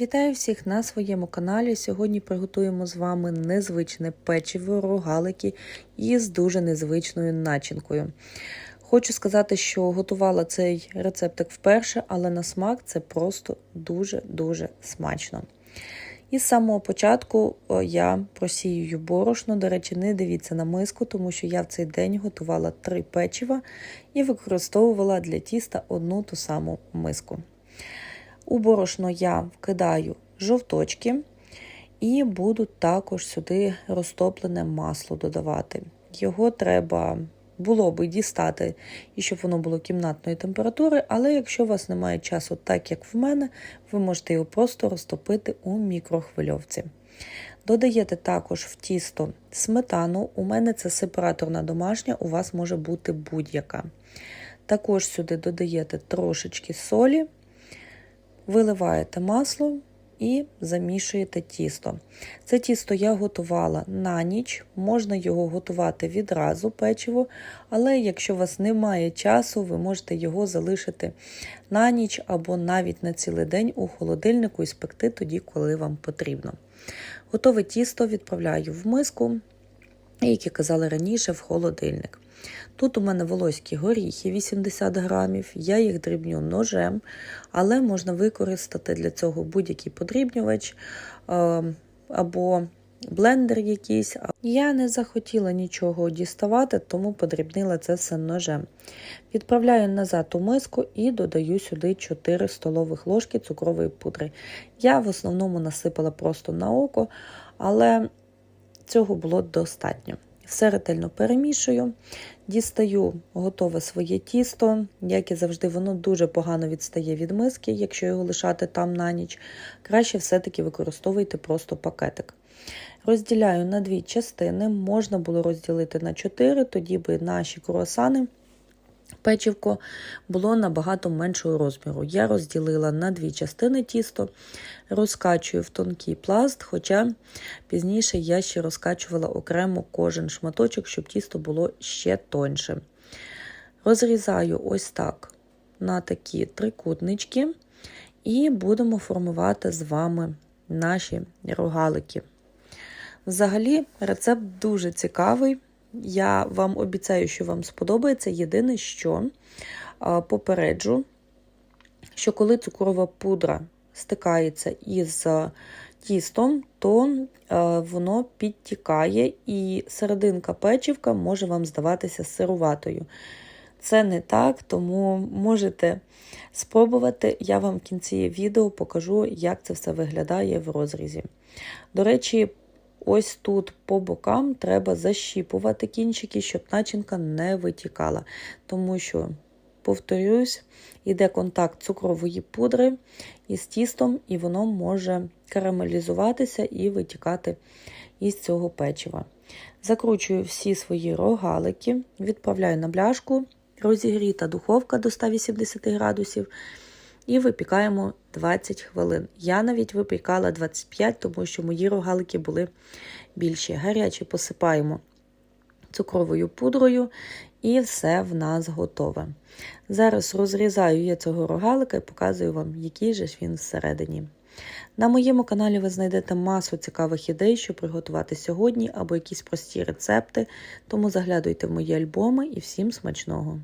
Вітаю всіх на своєму каналі. Сьогодні приготуємо з вами незвичне печиво рогалики із дуже незвичною начинкою. Хочу сказати, що готувала цей рецептик вперше, але на смак це просто дуже-дуже смачно. І з самого початку я просіюю борошно. До речі, не дивіться на миску, тому що я в цей день готувала три печива і використовувала для тіста одну ту саму миску. У борошно я вкидаю жовточки і буду також сюди розтоплене масло додавати. Його треба було би дістати, і щоб воно було кімнатної температури, але якщо у вас немає часу, так як в мене, ви можете його просто розтопити у мікрохвильовці. Додаєте також в тісто сметану, у мене це сепараторна домашня, у вас може бути будь-яка. Також сюди додаєте трошечки солі виливаєте масло і замішуєте тісто. Це тісто я готувала на ніч, можна його готувати відразу печиво, але якщо у вас немає часу, ви можете його залишити на ніч або навіть на цілий день у холодильнику і спекти тоді, коли вам потрібно. Готове тісто відправляю в миску, як і казали раніше, в холодильник. Тут у мене волоські горіхи 80 грамів, я їх дрібню ножем, але можна використати для цього будь-який подрібнювач або блендер якийсь. Я не захотіла нічого діставати, тому подрібнила це все ножем. Відправляю назад у миску і додаю сюди 4 столових ложки цукрової пудри. Я в основному насипала просто на око, але цього було достатньо. Все ретельно перемішую, дістаю готове своє тісто, як і завжди, воно дуже погано відстає від миски, якщо його лишати там на ніч. Краще все-таки використовуйте просто пакетик. Розділяю на дві частини, можна було розділити на чотири, тоді би наші круасани печивко було набагато меншого розміру. Я розділила на дві частини тісто, розкачую в тонкий пласт, хоча пізніше я ще розкачувала окремо кожен шматочок, щоб тісто було ще тоньше. Розрізаю ось так на такі трикутнички, і будемо формувати з вами наші рогалики. Взагалі, рецепт дуже цікавий. Я вам обіцяю, що вам сподобається. Єдине, що попереджу, що коли цукрова пудра стикається із тістом, то воно підтікає, і серединка печівка може вам здаватися сируватою. Це не так, тому можете спробувати. Я вам в кінці відео покажу, як це все виглядає в розрізі. До речі, Ось тут по бокам треба защіпувати кінчики, щоб начинка не витікала. Тому що, повторюсь, йде контакт цукрової пудри із тістом, і воно може карамелізуватися і витікати із цього печива. Закручую всі свої рогалики, відправляю на бляшку, розігріта духовка до 180 градусів. І випікаємо 20 хвилин. Я навіть випікала 25, тому що мої рогалики були більші. Гарячі посипаємо цукровою пудрою, і все в нас готове. Зараз розрізаю я цього рогалика і показую вам, який же ж він всередині. На моєму каналі ви знайдете масу цікавих ідей, що приготувати сьогодні, або якісь прості рецепти, тому заглядуйте в мої альбоми і всім смачного!